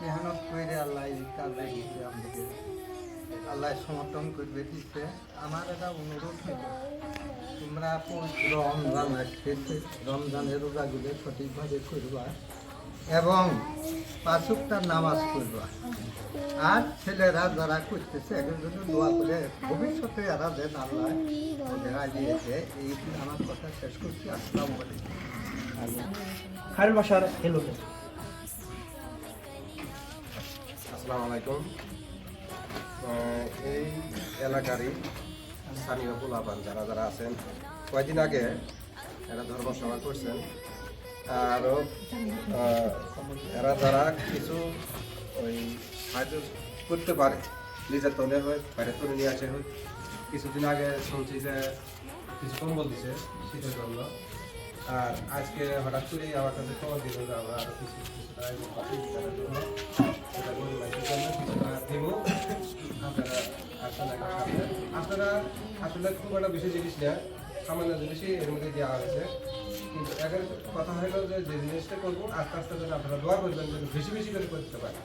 মেহনত করে আল্লাহ কাজে দিচ্ছে আমাদেরকে। আল্লাহ সমর্থন করবে দিচ্ছে আমার এটা অনুরোধ হইল তোমরা রমজান আসছে রমজানের রোজাগুলো সঠিকভাবে করবা এবং পাঁচকটার নামাজ করবা আর ছেলেরা যারা করতেছে এখন জন্য দোয়া করে ভবিষ্যতে এরা যেন আল্লাহ ওদের দিয়েছে এই আমার কথা শেষ করছি। আসসালামু আলাইকুম। খায়রুল বাসার এলোকে আসসালামু আলাইকুম। এই এলাকারই স্থানীয় পোলাপান যারা যারা আছেন কয়েকদিন আগে এরা ধর্মসভা করছেন। আরও এরা যারা কিছু ওই সাহায্য করতে পারে, নিজের তলে হয়, বাইরে তুলে নিয়ে আসে হয়। কিছুদিন আগে শুনছি যে কিছু কম্বল দিছে শীতের জন্য। আর আজকে হঠাৎ করেই আমার কাছে খবর দিল যে আমরা আরও কিছু কিছু আপনারা আসলে খুব একটা বেশি জিনিস নেয় সামান্য জিনিসই এর মধ্যে দেওয়া হয়েছে। কিন্তু এখন কথা হলো যে যে জিনিসটা করব, আস্তে আস্তে যেন আপনারা দোয়া করবেন যেন বেশি বেশি করে করতে পারেন।